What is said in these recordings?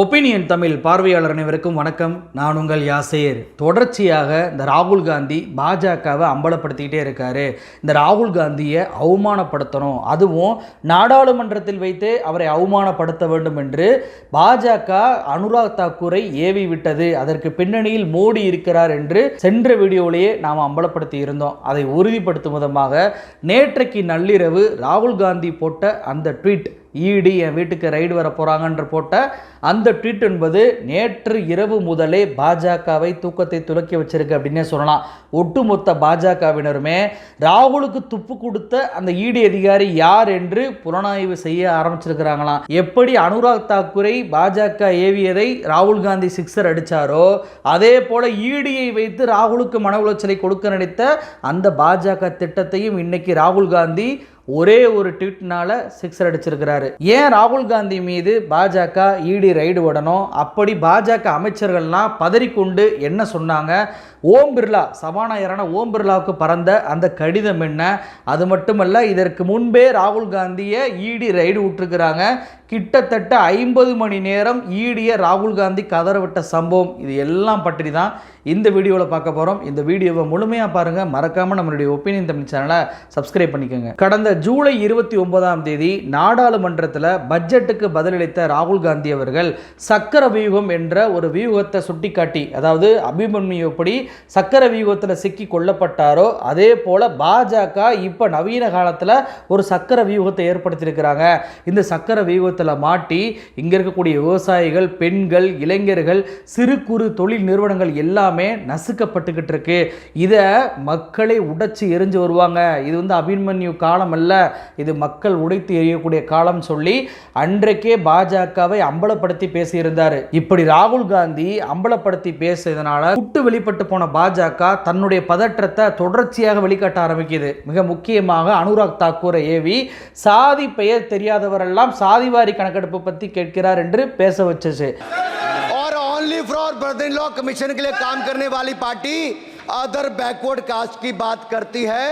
Opinion Tamil பார்வையாளர் அனைவருக்கும் வணக்கம். நான் உங்கள் யாசேர். தொடர்ச்சியாக இந்த ராகுல் காந்தி பாஜகவை அம்பலப்படுத்திக்கிட்டே இருக்காரு. இந்த ராகுல் காந்தியை அவமானப்படுத்தணும். அதுவும் நாடாளுமன்றத்தில் வைத்து அவரை அவமானப்படுத்த வேண்டும் என்று பாஜக அனுராக் தாக்கூரை ஏவி விட்டது. அதற்கு பின்னணியில் மோடி இருக்கிறார் என்று சென்ற வீடியோவிலேயே நாம் அம்பலப்படுத்தி இருந்தோம். அதை உறுதிப்படுத்தும் விதமாக நேற்றைக்கு நள்ளிரவு ராகுல் காந்தி போட்ட அந்த ட்வீட் ஈடி என் வீட்டுக்கு ரைடு வர போகிறாங்கன்ற போட்ட அந்த ட்வீட் என்பது நேற்று இரவு முதலே பாஜகவை தூக்கத்தை துலக்கி வச்சிருக்கு அப்படின்னே சொல்லலாம். ஒட்டுமொத்த பாஜகவினருமே ராகுலுக்கு துப்பு கொடுத்த அந்த இடி அதிகாரி யார் என்று புலனாய்வு செய்ய ஆரம்பிச்சிருக்கிறாங்களாம். எப்படி அனுராக் தாக்கூரை பாஜக ஏவியதை ராகுல் காந்தி சிக்ஸர் அடித்தாரோ அதே போல ஈடியை வைத்து ராகுலுக்கு மன உளைச்சலை கொடுக்க நினைத்த அந்த பாஜக திட்டத்தையும் இன்னைக்கு ராகுல் காந்தி ஒரே ஒரு ட்வீட்னால சிக்ஸர் அடிச்சிருக்கிறாரு. ஏன் ராகுல் காந்தி மீது பாஜக இடி ரைடு விடணும் அப்படி பாஜக அமைச்சர்கள்லாம் பதறிக்கொண்டு என்ன சொன்னாங்க? ஓம் பிர்லா சபாநாயகரான ஓம் பிர்லாவுக்கு பறந்த அந்த கடிதம் என்ன? அது மட்டுமல்ல இதற்கு முன்பே ராகுல் காந்தியை இடி ரைடு விட்டுருக்குறாங்க. கிட்டத்தட்ட ஐம்பது மணி நேரம் ஈடிய ராகுல் காந்தி கதறவிட்ட சம்பவம். இது எல்லாம் பற்றி தான் இந்த வீடியோவில் பார்க்க போகிறோம் இந்த வீடியோவை முழுமையாக பாருங்கள் மறக்காமல் நம்மளுடைய ஒப்பீனியன் தமிழ் சேனலை சப்ஸ்கிரைப் பண்ணிக்கோங்க. கடந்த ஜூலை இருபத்தி ஒன்பதாம் தேதி நாடாளுமன்றத்தில் பட்ஜெட்டுக்கு பதிலளித்த ராகுல் காந்தி அவர்கள் சக்கர வியூகம் என்ற ஒரு வியூகத்தை சுட்டிக்காட்டி அதாவது அபிமன்யுப்படி சக்கர வியூகத்தில் சிக்கி கொல்லப்பட்டாரோ அதே போல் பாஜக இப்போ நவீன காலத்தில் ஒரு சக்கர வியூகத்தை ஏற்படுத்தியிருக்கிறாங்க. இந்த சக்கர வியூகத்தில் மாட்டி இங்கே இருக்கக்கூடிய விவசாயிகள் பெண்கள் இளைஞர்கள் சிறு குறு தொழில் நிறுவனங்கள் எல்லாமே நசுக்கப்பட்டுக்கிட்டு இருக்கு இதை மக்களை உடைச்சு எரிஞ்சு வருவாங்க. இது வந்து அபிமன்யு காலம் அல்ல. இது மக்கள் உடைத்து எரியக்கூடிய காலம் சொல்லி அன்றைக்கே பாஜகவை அம்பலப்படுத்தி பேசியிருந்தார். இப்படி ராகுல் காந்தி அம்பலப்படுத்தி பேசியதனால குட்டு வெளிப்பட்டு போன பாஜக தன்னுடைய பதற்றத்தை தொடர்ச்சியாக வெளிக்காட்ட ஆரம்பிக்குது மிக முக்கியமாக அனுராக் தாக்கூரை ஏவி சாதி பெயர் தெரியாதவரெல்லாம் சாதிவாரி கணக்கெடுப்பு பற்றி கேட்கிறார் என்று பேச வச்சுச்சு और only for brother in law commission के लिए काम करने वाली पार्टी अदर बैकवर्ड कास्ट की बात करती है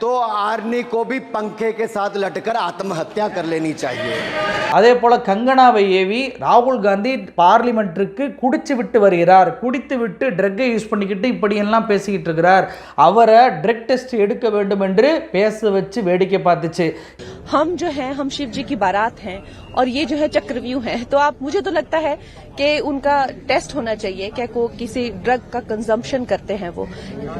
तो आर्मी को भी पंखे के साथ लटकर आत्महत्या कर लेनी चाहिए அதே போல கங்கனாவை ஏவி ராகுல் காந்தி பார்லிமெண்ட்டுக்கு குடிச்சு விட்டு வருகிறார் குடித்து விட்டு ட்ரக்கை யூஸ் பண்ணிக்கிட்டு இப்படியெல்லாம் பேசிக்கிட்டு இருக்கிறார் அவரை ட்ரக் டெஸ்ட் எடுக்க வேண்டும் என்று பேச வச்சு வேடிக்கை பார்த்துச்சு हम जो है हम शिव जी की बारात हैं और ये जो है चक्रव्यूह है तो आप मुझे तो लगता है कि उनका टेस्ट होना चाहिए क्या को किसी ड्रग का कंजम्पशन करते हैं वो।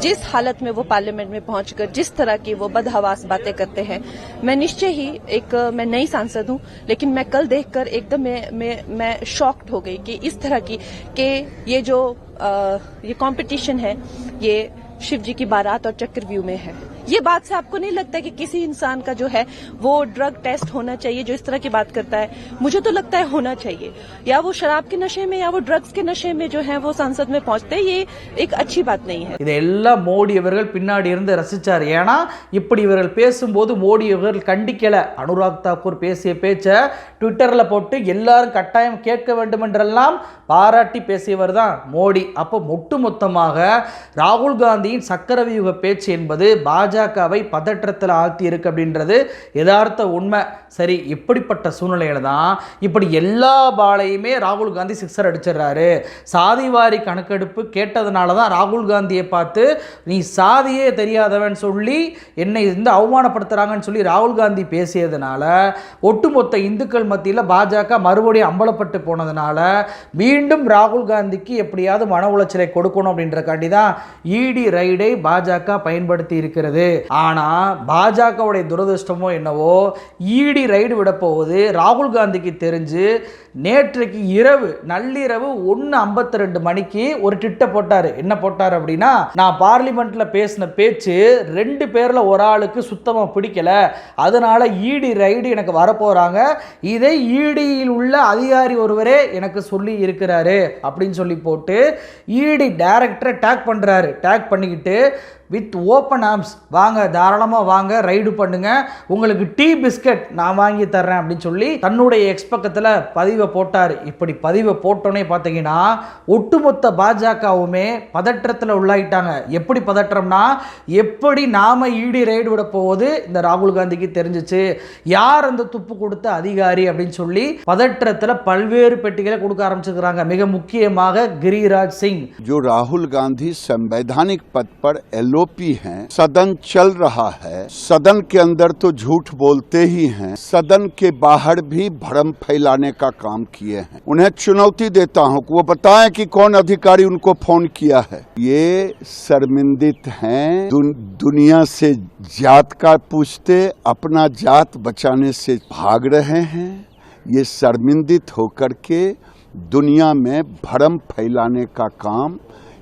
जिस हालत में वो पार्लियामेंट में पहुंचकर जिस तरह की वो बदहवास बातें करते हैं मैं निश्चय ही एक मैं नई सांसद हूँ लेकिन मैं कल देखकर एकदम मैं मैं, मैं शॉक्ड हो गई कि इस तरह की कि ये जो अ, ये कंपटीशन है ये शिव जी की बारात और चक्रव्यूह में है। ये बात से आपको नहीं लगता कि किसी इंसान का जो है वो ड्रग टेस्ट होना चाहिए जो इस तरह की बात करता है मुझे तो लगता है होना चाहिए या वो शराब के नशे में या वो ड्रग्स के नशे में जो है वो संसद में पहुंचते हैं ये एक अच्छी बात नहीं है இதையெல்லாம் மோடி அவர்கள் பின்னாடி இருந்து ரசிச்சார் ஏன்னா இப்படி இவர்கள் பேசும்போது மோடி அவர்கள் கண்டிக்கல அனுராக் தாக்கூர் பேசிய பேச்சை ட்விட்டரில் போட்டு எல்லாரும் கட்டாயம் கேட்க வேண்டும் என்றெல்லாம் பாராட்டி பேசியவர் தான் மோடி அப்போ ஒட்டுமொத்தமாக ராகுல் காந்தியின் சக்கரவியூக பேச்சு என்பது பாஜகவை பதற்றத்தில் ஆழ்த்தி இருக்கு அப்படின்றது யதார்த்த உண்மை. சரி இப்படிப்பட்ட சூழ்நிலையில தான் இப்படி எல்லா பாலையுமே ராகுல் காந்தி சிக்ஸர் அடிச்சிடுறாரு. சாதிவாரி கணக்கெடுப்பு கேட்டதுனால தான் ராகுல் காந்தியை பார்த்து நீ சாதியே தெரியாதவன் சொல்லி என்னை இருந்து அவமானப்படுத்துகிறாங்கன்னு சொல்லி ராகுல் காந்தி பேசியதுனால ஒட்டுமொத்த இந்துக்கள் மத்தியில் பாஜக மறுபடியும் அம்பலப்பட்டு போனதுனால மீண்டும் ராகுல் காந்திக்கு எப்படியாவது மன உளைச்சலை கொடுக்கணும் அப்படின்றக்காண்டி தான் இடி ரைடை பாஜக பயன்படுத்தி இருக்கிறது. ஆனால் பாஜகவுடைய துரதிருஷ்டமோ என்னவோ இடி ரைடு விட போகுது. ராகுல் காந்திக்கு தெரிஞ்சு நேற்றைக்கு இரவு நள்ளிரவு ஒன்று ஐம்பத்தி ரெண்டு மணிக்கு ஒரு திட்ட போட்டார். என்ன போட்டார் அப்படின்னா நான் பார்லிமெண்ட்டில் பேசின பேச்சு ரெண்டு பேரில் ஒரு ஆளுக்கு சுத்தமாக பிடிக்கல. அதனால் இடி ரைடு எனக்கு வரப்போகிறாங்க இதை இடியில் உள்ள அதிகாரி ஒருவரே எனக்கு சொல்லி இருக்கிறாரு அப்படின்னு சொல்லி போட்டு இடி டைரக்டரை டேக் பண்ணுறாரு டேக் பண்ணிக்கிட்டு வித் ஓப்பன் ஆர்ம்ஸ். வாங்க தாராளமாக வாங்க ரைடு பண்ணுங்கள் உங்களுக்கு டீ பிஸ்கட் நான் வாங்கி தர்றேன் அப்படின்னு சொல்லி தன்னுடைய எக்ஸ் பக்கத்தில் பதிவை போட்டார். இப்படி பதிவை போட்டோன்னே பார்த்தீங்கன்னா ஒட்டுமொத்த பாஜகவுமே பதற்றத்தில் உள்ளாயிட்டாங்க. எப்படி பதற்றம்னா எப்படி நாம் ஈடி ரைடு விட போவது இந்த ராகுல் காந்திக்கு தெரிஞ்சிச்சு. யார் அந்த துப்பு கொடுத்த அதிகாரி அப்படின்னு சொல்லி பதற்றத்தில் பல்வேறு பெட்டிகளை கொடுக்க ஆரம்பிச்சிருக்கிறாங்க. மிக முக்கியமாக கிரிராஜ் சிங். ஜோ ராகுல் காந்தி சம்பைதானிக் பத் பர் எல்லோ एलओपी हैं सदन चल रहा है। सदन के अंदर तो झूठ बोलते ही हैं। सदन के बाहर भी भ्रम फैलाने का काम किए हैं। उन्हें चुनौती देता हूँ वो बताएँ कि कौन अधिकारी उनको फ़ोन किया है। ये शर्मिंदित हैं। दुन, दुनिया से जात का पूछते अपना जात बचाने से भाग रहे हैं। ये शर्मिंदित होकर के दुनिया में भ्रम फैलाने का काम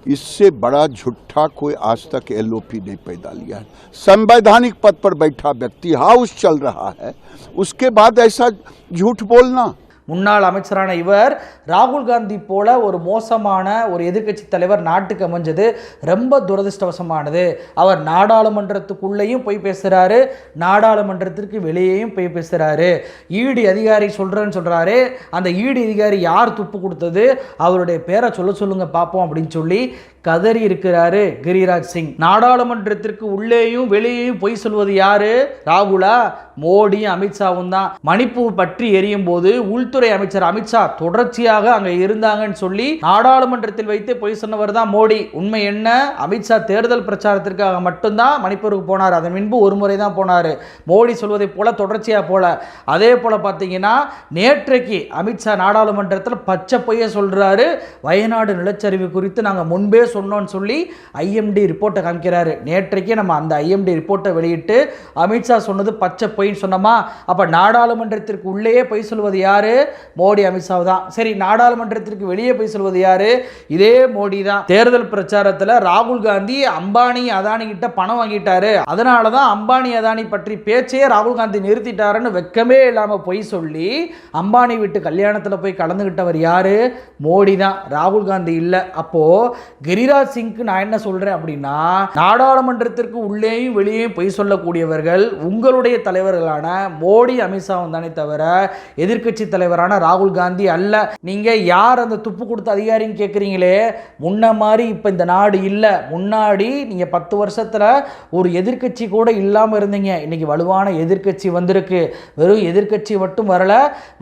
इससे बड़ा झूठा कोई आज तक एलओपी नहीं पैदा लिया है। संवैधानिक पद पर बैठा व्यक्ति हाउस चल रहा है। उसके बाद ऐसा झूठ बोलना। முன்னாள் அமைச்சரான இவர் ராகுல் காந்தி போல ஒரு மோசமான ஒரு எதிர்க்கட்சி தலைவர் நாட்டுக்கு அமைஞ்சது ரொம்ப துரதிர்ஷ்டவசமானது. அவர் நாடாளுமன்றத்துக்குள்ளேயும் போய் பேசுகிறாரு நாடாளுமன்றத்திற்கு வெளியேயும் போய் பேசுகிறாரு ஈடி அதிகாரி சொல்கிறேன்னு சொல்கிறாரு அந்த ஈடி அதிகாரி யார் துப்பு கொடுத்தது? அவருடைய பேரை சொல்ல சொல்லுங்க பார்ப்போம் அப்படின்னு சொல்லி கதறி இருக்கிறாரு கிரிராஜ் சிங். நாடாளுமன்றத்திற்கு உள்ளேயும் வெளியேயும் பொய் சொல்வது யாரு? ராகுலா? மோடியும் அமித்ஷாவும் தான். மணிப்பூர் பற்றி எரியும் போது உள்துறை அமைச்சர் அமித்ஷா தொடர்ச்சியாக அங்க இருந்தாங்கன்னு சொல்லி நாடாளுமன்றத்தில் வைத்து பொய் சொன்னவர் தான் மோடி. உண்மை என்ன? அமித்ஷா தேர்தல் பிரச்சாரத்திற்காக மட்டும்தான் மணிப்பூருக்கு போனார். அதன் முன்பு ஒரு முறை தான் போனார். மோடி சொல்வதை போல தொடர்ச்சியா போல. அதே போல பார்த்தீங்கன்னா நேற்றைக்கு அமித்ஷா நாடாளுமன்றத்தில் பச்சை பொய்ய சொல்றாரு. வயநாடு நிலச்சரிவு குறித்து நாங்கள் முன்பே சொன்னோம்னு சொல்லி ஐஎம்டி ரிப்போர்ட்டை காமிக்கிறாரு. நேற்றைக்கே நம்ம அந்த ஐஎம்டி ரிப்போர்ட்டை வெளியிட்டு அமித்ஷா சொன்னது பச்சை பொய் பொய்ன்னு சொன்னோமா? அப்போ நாடாளுமன்றத்திற்கு உள்ளே பொய் சொல்வது யார்? மோடி அமித்ஷா தான். சரி நாடாளுமன்றத்திற்கு வெளியே போய் சொல்வது யார்? இதே மோடி தான். தேர்தல் பிரச்சாரத்தில் ராகுல் காந்தி அம்பானி அதானி கிட்ட பணம் வாங்கிட்டாரு. அதனால தான் அம்பானி அதானி பற்றி பேச்சையே ராகுல் காந்தி நிறுத்திட்டாருன்னு வெக்கமே இல்லாமல் பொய் சொல்லி அம்பானி வீட்டு கல்யாணத்தில் போய் கலந்துக்கிட்டவர் யார்? மோடி தான். ராகுல் காந்தி இல்லை. அப்போது கிரிராஜ் சிங்க்கு நான் என்ன சொல்கிறேன் அப்படின்னா நாடாளுமன்றத்திற்கு உள்ளேயும் வெளியேயும் பொய் சொல்லக்கூடியவர்கள் உங்களுடைய தலைவர் தலைவர்களான மோடி அமித்ஷாவும் தானே தவிர எதிர்க்கட்சி தலைவரான ராகுல் காந்தி அல்ல. நீங்க யார் அந்த துப்பு கொடுத்த அதிகாரின்னு கேட்குறீங்களே முன்ன மாதிரி இப்போ இந்த நாடு இல்லை. முன்னாடி நீங்க பத்து வருஷத்துல ஒரு எதிர்க்கட்சி கூட இல்லாமல் இருந்தீங்க. இன்னைக்கு வலுவான எதிர்க்கட்சி வந்திருக்கு. வெறும் எதிர்க்கட்சி மட்டும் வரல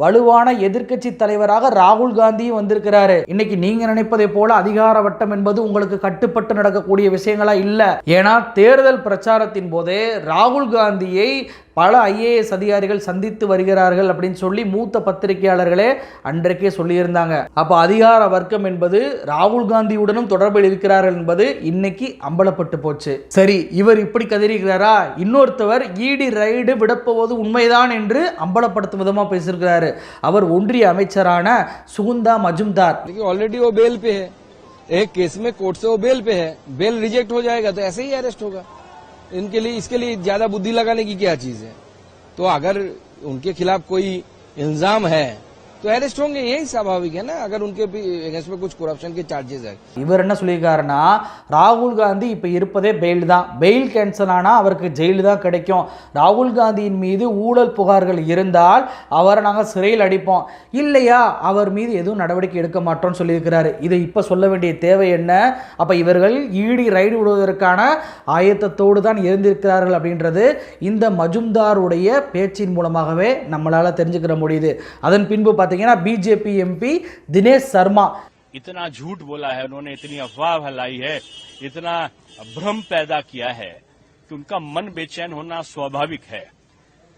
வலுவான எதிர்க்கட்சி தலைவராக ராகுல் காந்தியும் வந்திருக்கிறாரு. இன்னைக்கு நீங்க நினைப்பதை போல அதிகார வட்டம் என்பது உங்களுக்கு கட்டுப்பட்டு நடக்கக்கூடிய விஷயங்களா இல்லை. ஏன்னா தேர்தல் பிரச்சாரத்தின் போது ராகுல் காந்தியை பல ஐஏஎஸ் அதிகாரிகள் சந்தித்து வருகிறார்கள் அப்படின்னு சொல்லி மூத்த பத்திரிகையாளர்களே அன்றைக்கே சொல்லியிருந்தாங்க அப்போ அதிகார வர்க்கம் என்பது ராகுல் காந்தியுடனும் தொடர்பில் இருக்கிறார்கள் என்பது இன்னைக்கு அம்பலப்பட்டு போச்சு சரி இவர் இப்படி கதறிக்கிறாரா இன்னொருத்தவர் ஈடி ரைடு விடப்போவது உண்மைதான் என்று அம்பலப்படுத்தும் விதமாக பேசியிருக்கிறாரு அவர் ஒன்றிய அமைச்சரான சுகுந்தா மஜும்தார் देखिए ऑलरेडी वो बेल पे है एक केस में कोर्ट से वो बेल पे है बेल रिजेक्ट हो जाएगा तो ऐसे ही अरेस्ट होगा इनके लिए, इसके लिए ज़्यादा बुद्धि लगाने की क्या चीज़ है? तो अगर उनके खिलाफ कोई इल्ज़ाम है तो अरेस्ट होंगे यही स्वाभाविक है ना अगर उनके अगेंस्ट में कुछ करप्शन के चार्जेस है இவர் என்ன சொல்லியிருக்காருன்னா ராகுல் காந்தி இப்போ இருப்பதே பெயில் தான் பெயில் கேன்சல் ஆனால் அவருக்கு ஜெயில் தான் கிடைக்கும் ராகுல் காந்தியின் மீது ஊழல் புகார்கள் இருந்தால் அவரை நாங்கள் சிறையில் அடிப்போம் இல்லையா அவர் மீது எதுவும் நடவடிக்கை எடுக்க மாட்டோம்னு சொல்லியிருக்கிறாரு இதை இப்போ சொல்ல வேண்டிய தேவை என்ன அப்போ இவர்கள் ஈடி ரைடு விடுவதற்கான ஆயத்தத்தோடு தான் இருந்திருக்கிறார்கள் அப்படின்றது இந்த மஜும்தாருடைய பேச்சின் மூலமாகவே நம்மளால் தெரிஞ்சுக்கிற முடியுது அதன் பின்பு பார்த்தீங்கன்னா பிஜேபி எம்பி தினேஷ் சர்மா इतना झूठ बोला है उन्होंने इतनी अफवाह फैलाई है इतना भ्रम पैदा किया है कि उनका मन बेचैन होना स्वाभाविक है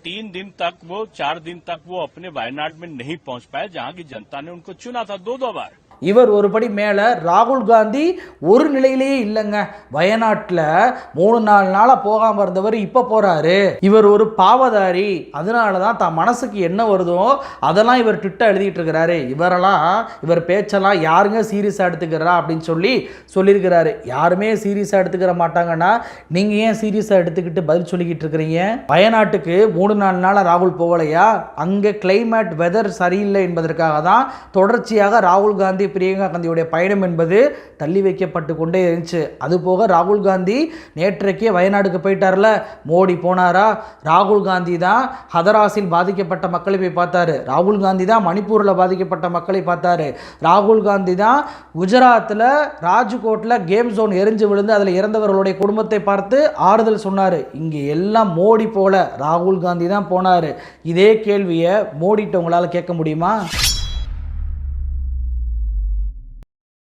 तीन दिन तक वो चार दिन तक वो अपने वायनाड में नहीं पहुंच पाए जहां की जनता ने उनको चुना था दो दो बार இவர் ஒருபடி மேலே ராகுல் காந்தி ஒரு நிலையிலேயே இல்லைங்க. வயநாட்டில் மூணு நாலு நாளாக போகாமல் இருந்தவர் இப்போ போகிறாரு இவர் ஒரு பாவதாரி. அதனால தான் தான் மனசுக்கு என்ன வருதோ அதெல்லாம் இவர் ட்விட்டர் எழுதிட்டு இருக்கிறாரு. இவரெல்லாம் இவர் பேச்செல்லாம் யாருங்க சீரியஸாக எடுத்துக்கிறா அப்படின்னு சொல்லி சொல்லியிருக்கிறாரு. யாருமே சீரியஸாக எடுத்துக்கிற மாட்டாங்கன்னா நீங்கள் ஏன் சீரியஸாக எடுத்துக்கிட்டு பதில் சொல்லிக்கிட்டு இருக்கிறீங்க? வயநாட்டுக்கு மூணு நாலு நாளாக ராகுல் போகலையா? அங்கே கிளைமேட் வெதர் சரியில்லை என்பதற்காக தான் தொடர்ச்சியாக ராகுல் காந்தி பிரியங்கா காந்தியுடைய பயணம் என்பது தள்ளி வைக்கப்பட்டு கொண்டே இருந்துச்சு. அதுபோக ராகுல் காந்தி நேற்றைக்கே வயநாடுக்கு போயிட்டார்ல மோடி போனாரா? ராகுல் காந்தி தான் ஹதராஸில் பாதிக்கப்பட்ட மக்களை போய் பார்த்தாரு. ராகுல் காந்தி தான் மணிப்பூரில் பாதிக்கப்பட்ட மக்களை பார்த்தாரு. ராகுல் காந்தி தான் குஜராத்தில் ராஜ்கோட்டில் கேம் ஜோன் எரிஞ்சு விழுந்து அதில் இறந்தவர்களுடைய குடும்பத்தை பார்த்து ஆறுதல் சொன்னார். இங்கே எல்லாம் மோடி போல ராகுல் காந்தி தான் போனார். இதே கேள்வியை மோடிட்ட உங்களால் கேட்க முடியுமா?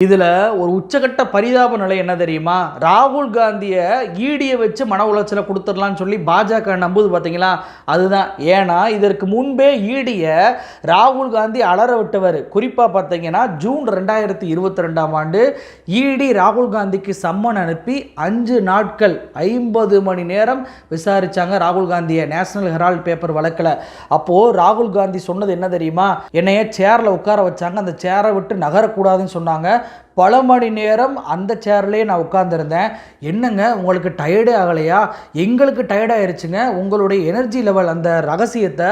இதில் ஒரு உச்சகட்ட பரிதாப நிலை என்ன தெரியுமா? ராகுல் காந்தியை ஈடியை வச்சு மன உளைச்சலை கொடுத்துடலான்னு சொல்லி பாஜக நம்புது பார்த்தீங்களா அதுதான். ஏன்னா இதற்கு முன்பே ஈடியை ராகுல் காந்தி அலற விட்டவர். குறிப்பாக பார்த்தீங்கன்னா ஜூன் ரெண்டாயிரத்தி இருபத்தி ரெண்டாம் ஆண்டு ஈடி ராகுல் காந்திக்கு சம்மன் அனுப்பி அஞ்சு நாட்கள் ஐம்பது மணி நேரம் விசாரிச்சாங்க ராகுல் காந்தியை. நேஷனல் ஹெரால்ட் பேப்பர் வழக்கில். அப்போது ராகுல் காந்தி சொன்னது என்ன தெரியுமா? என்னைய சேரில் உட்கார வச்சாங்க. அந்த சேரை விட்டு நகரக்கூடாதுன்னு சொன்னாங்க. பல மணி நேரம் அந்த சேர்லேயே நான் உட்காந்துருந்தேன் என்னங்க உங்களுக்கு டயர்டே ஆகலையா? எங்களுக்கு டயர்டாயிருச்சுங்க உங்களுடைய எனர்ஜி லெவல் அந்த ரகசியத்தை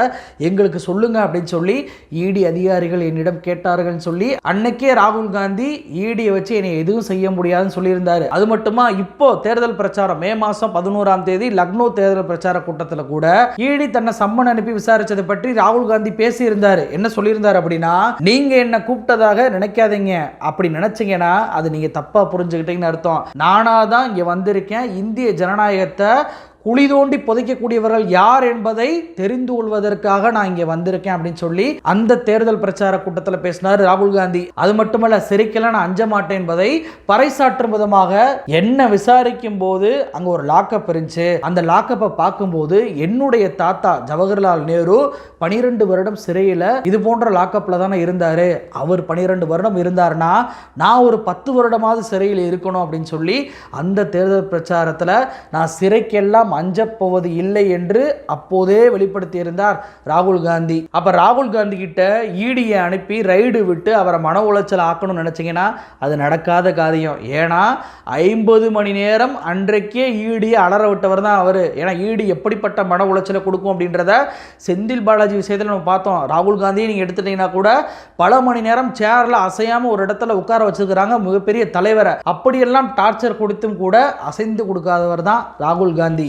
எங்களுக்கு சொல்லுங்க அப்படின்னு சொல்லி இடி அதிகாரிகள் என்னிடம் கேட்டார்கள்னு சொல்லி அன்னைக்கே ராகுல் காந்தி இடியை வச்சு என்னை எதுவும் செய்ய முடியாதுன்னு சொல்லியிருந்தாரு. அது மட்டுமா இப்போ தேர்தல் பிரச்சாரம் மே மாதம் பதினோராம் தேதி லக்னோ தேர்தல் பிரச்சார கூட்டத்தில் கூட ஈடி தன்னை சம்மன் அனுப்பி விசாரிச்சதை பற்றி ராகுல் காந்தி பேசியிருந்தாரு. என்ன சொல்லியிருந்தாரு அப்படின்னா நீங்க என்ன கூப்பிட்டதாக நினைக்காதீங்க. அப்படி சொன்னீங்கன்னா அது நீங்க தப்பா புரிஞ்சுக்கிட்டீங்கன்னு அர்த்தம். நானா தான் இங்க வந்திருக்கேன். இந்திய ஜனநாயகத்தை குழி தோண்டி புதைக்கக்கூடியவர்கள் யார் என்பதை தெரிந்து கொள்வதற்காக நான் இங்கே வந்திருக்கேன் அப்படின்னு சொல்லி அந்த தேர்தல் பிரச்சார கூட்டத்தில் பேசினார் ராகுல் காந்தி. அது மட்டுமல்ல சிரிக்கல நான் அஞ்ச மாட்டேன் என்பதை பறைசாற்றும் விதமாக என்ன விசாரிக்கும் போது அங்கே ஒரு லாக்கப் இருந்துச்சு. அந்த லாக்கப்பை பார்க்கும்போது என்னுடைய தாத்தா ஜவஹர்லால் நேரு பனிரெண்டு வருடம் சிறையில் இது போன்ற லாக்கப்பில் தானே இருந்தார். அவர் பனிரெண்டு வருடம் இருந்தாருன்னா நான் ஒரு பத்து வருடமாவது சிறையில் இருக்கணும் அப்படின்னு சொல்லி அந்த தேர்தல் பிரச்சாரத்தில் நான் சிறைக்கெல்லாம் அஞ்சப்போவது இல்லை என்று அப்போதே வெளிப்படுத்தியிருந்தார் ராகுல் காந்தி. அப்ப ராகுல் காந்தி கிட்ட ஈடியை அனுப்பி ரைடு விட்டு அவரை மன உளைச்சல் ஆக்கணும்னு நினச்சிங்கன்னா அது நடக்காத காரியம். ஏன்னா ஐம்பது மணி நேரம் அன்றைக்கே ஈடியை அலற விட்டவர் தான் அவர். ஏன்னா ஈடி எப்படிப்பட்ட மன உளைச்சலை கொடுக்கும் அப்படின்றத செந்தில் பாலாஜி விஷயத்தில் நம்ம பார்த்தோம். ராகுல் காந்தியை நீங்கள் எடுத்துட்டீங்கன்னா கூட பல மணி நேரம் சேரில் அசையாமல் ஒரு இடத்துல உட்கார வச்சுருக்கிறாங்க மிகப்பெரிய தலைவரை. அப்படியெல்லாம் டார்ச்சர் கொடுத்தும் கூட அசைந்து கொடுக்காதவர் தான் ராகுல் காந்தி.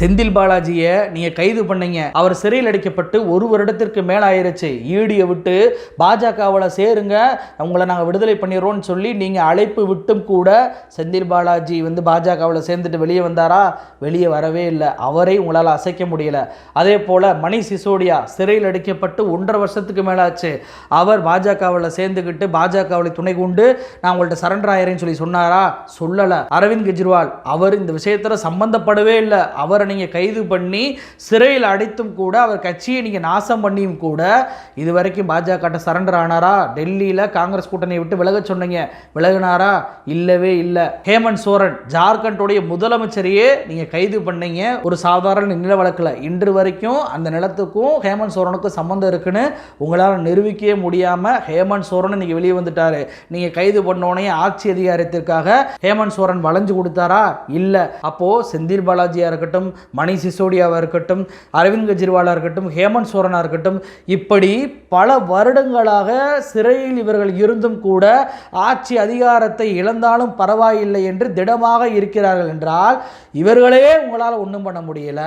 செந்தில் பாலாஜியை நீங்கள் கைது பண்ணீங்க. அவர் சிறையில் அடைக்கப்பட்டு ஒரு வருடத்திற்கு மேலே ஆயிருச்சு. ஈடியை விட்டு பாஜகவில் சேருங்க. உங்களை நாங்கள் விடுதலை பண்ணிடுறோம்னு சொல்லி நீங்கள் அழைப்பு விட்டும் கூட செந்தில் பாலாஜி வந்து பாஜகவில் சேர்ந்துட்டு வெளியே வந்தாரா? வெளியே வரவே இல்லை. அவரை உங்களால் அசைக்க முடியல. அதே போல் மணி சிசோடியா சிறையில் அடைக்கப்பட்டு ஒன்றரை வருஷத்துக்கு மேலே ஆச்சு. அவர் பாஜகவில் சேர்ந்துக்கிட்டு பாஜகவில் துணை கொண்டு நான் உங்கள்கிட்ட சரண்டர் ஆயிரேன்னு சொல்லி சொன்னாரா? சொல்லலை. அரவிந்த் கெஜ்ரிவால். அவர் இந்த விஷயத்தில் சம்பந்தப்படவே இல்லை. அவரை நீங்கள் கைது பண்ணி சிறையில் அடைத்தும் கூட அவர் கட்சியை நீங்கள் நாசம் பண்ணியும் கூட இது வரைக்கும் பாஜக சரண்டர் ஆனாரா? டெல்லியில் காங்கிரஸ் கூட்டணியை விட்டு விலக சொன்னீங்க. விலகினாரா? இல்லவே இல்லை. ஹேமந்த் சோரன் ஜார்க்கண்டுடைய முதலமைச்சரையே நீங்கள் கைது பண்ணீங்க. ஒரு சாதாரண நில வழக்கில். இன்று வரைக்கும் அந்த நிலத்துக்கும் ஹேமந்த் சோரனுக்கும் சம்மந்தம் இருக்குன்னு உங்களால் நிரூபிக்கவே முடியாமல் ஹேமந்த் சோரன் இன்னைக்கு வெளியே வந்துட்டாரு. நீங்கள் கைது பண்ணோடனே ஆட்சி அதிகாரத்திற்காக ஹேமந்த் சோரன் வளைஞ்சு கொடுத்தாரா? இல்லை. அப்போது செந்தில் பாலாஜியாக இருக்கட்டும் மணி சிசோடியாவாக இருக்கட்டும் அரவிந்த் கெஜ்ரிவாலாக இருக்கட்டும் ஹேமந்த் சோரனாக இருக்கட்டும் இப்படி பல வருடங்களாக சிறையில் இவர்கள் இருந்தும் கூட ஆட்சி அதிகாரத்தை இழந்தாலும் பரவாயில்லை என்று திடமாக இருக்கிறார்கள் என்றால் இவர்களே உங்களால் ஒன்றும் பண்ண முடியல.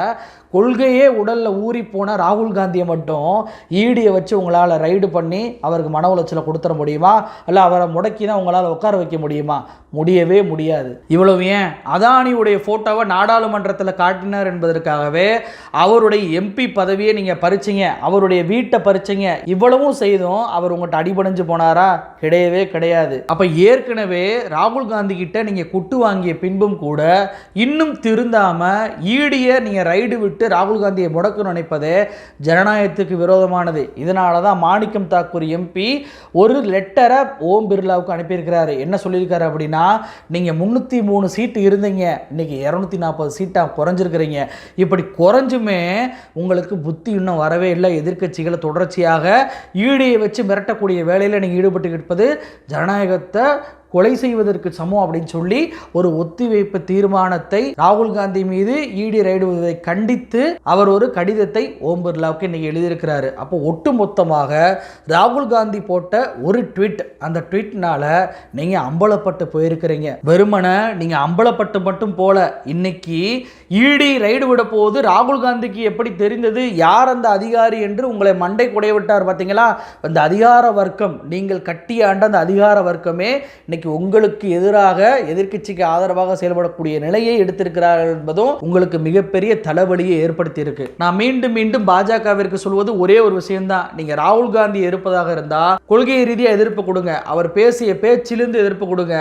கொள்கையே உடலில் ஊறி போன ராகுல் காந்தியை மட்டும் ஈடியை வச்சு உங்களால் ரைடு பண்ணி அவருக்கு மன உளைச்சலை கொடுத்துட முடியுமா? இல்லை அவரை முடக்கி தான் உங்களால் உட்கார வைக்க முடியுமா? முடியவே முடியாது. இவ்வளவு ஏன்? அதானியுடைய ஃபோட்டோவை நாடாளுமன்றத்தில் காட்டினார் என்பதற்காகவே அவருடைய எம்பி பதவியை நீங்கள் பறிச்சிங்க. அவருடைய வீட்டை பறிச்சிங்க. இவ்வளவும் செய்தும் அவர் உங்கள்கிட்ட அடிபணிஞ்சு போனாரா? கிடையவே கிடையாது. அப்போ ஏற்கனவே ராகுல் காந்தி கிட்ட நீங்கள் குட்டு வாங்கிய பின்பும் கூட இன்னும் திருந்தாமல் ஈடியை நீங்கள் ரைடு விட்டு ராகுல் காந்தியை முடக்க நினைப்பது ஜனநாயகத்துக்கு விரோதமானது. இதனால தான் மாணிக்கம் தாக்கூர் எம்பி ஒரு லெட்டரை ஓம் பிர்லாவுக்கு அனுப்பியிருக்கிறாரு. என்ன சொல்லியிருக்காரு அப்படின்னா நீங்கள் முந்நூற்றி மூணு சீட்டு இருந்தீங்க. இன்னைக்கு இரநூத்தி நாற்பது சீட்டாக குறைஞ்சிருக்கிறீங்க. இப்படி குறைஞ்சுமே உங்களுக்கு புத்தி இன்னும் வரவே இல்லை. எதிர்க்கட்சிகளை தொடர்ச்சியாக ஈடியை வச்சு மிரட்டக்கூடிய வேலையில் நீங்கள் ஈடுபட்டு இருப்பது ஜனநாயகத்தை கொலை செய்வதற்கு சமம் அப்படின்னு சொல்லி ஒரு ஒத்திவைப்பு தீர்மானத்தை ராகுல் காந்தி மீது இடி ரைடுவதை கண்டித்து அவர் ஒரு கடிதத்தை ஓம் பிர்லாவுக்கு இன்னைக்கு எழுதியிருக்கிறாரு. அப்போ ஒட்டுமொத்தமாக ராகுல் காந்தி போட்ட ஒரு ட்வீட் அந்த ட்வீட்னால நீங்க அம்பலப்பட்டு போயிருக்கிறீங்க. வெறுமனை நீங்க அம்பலப்பட்டு மட்டும் போல இன்னைக்கு இடி ரைடு விட போது ராகுல் காந்திக்கு எப்படி தெரிந்தது? யார் அந்த அதிகாரி என்று உங்களை மண்டை குடைய விட்டார் பார்த்தீங்களா? அந்த அதிகார வர்க்கம் நீங்கள் கட்டிய ஆண்ட அந்த அதிகார வர்க்கமே இன்னைக்கு உங்களுக்கு எதிராக எதிர்க்கட்சிக்கு ஆதரவாக செயல்படக்கூடிய நிலையை எடுத்திருக்கிறார்கள் என்பதும் உங்களுக்கு மிகப்பெரிய தலைவலியை ஏற்படுத்தி இருக்கு நான் மீண்டும் மீண்டும் பாஜகவிற்கு சொல்வது ஒரே ஒரு விஷயம்தான். நீங்க ராகுல் காந்தி இருப்பதாக இருந்தா கொள்கை ரீதியாக எதிர்ப்பு கொடுங்க. அவர் பேசிய பேச்சிலிருந்து எதிர்ப்பு கொடுங்க.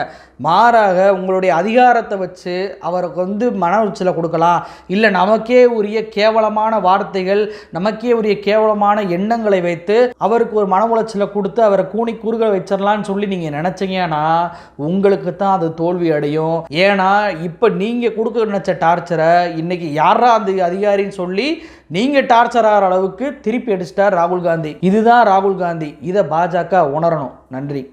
மாறாக உங்களுடைய அதிகாரத்தை வச்சு அவருக்கு வந்து மன உச்சலை கொடுக்கலாம். இல்லை நமக்கே உரிய கேவலமான வார்த்தைகள் நமக்கே உரிய கேவலமான எண்ணங்களை வைத்து அவருக்கு ஒரு மன உளைச்சலை கொடுத்து அவரை கூனி கூறுகளை வச்சிடலான்னு சொல்லி நீங்கள் நினச்சிங்கன்னா உங்களுக்கு தான் அது தோல்வி அடையும். ஏன்னா இப்போ நீங்கள் கொடுக்க நினச்ச டார்ச்சரை இன்னைக்கு யாரா அந்த அதிகாரின்னு சொல்லி நீங்கள் டார்ச்சர் ஆகிற அளவுக்கு திருப்பி அடிச்சிட்டார் ராகுல் காந்தி. இதுதான் ராகுல் காந்தி. இதை பாஜக உணரணும். நன்றி.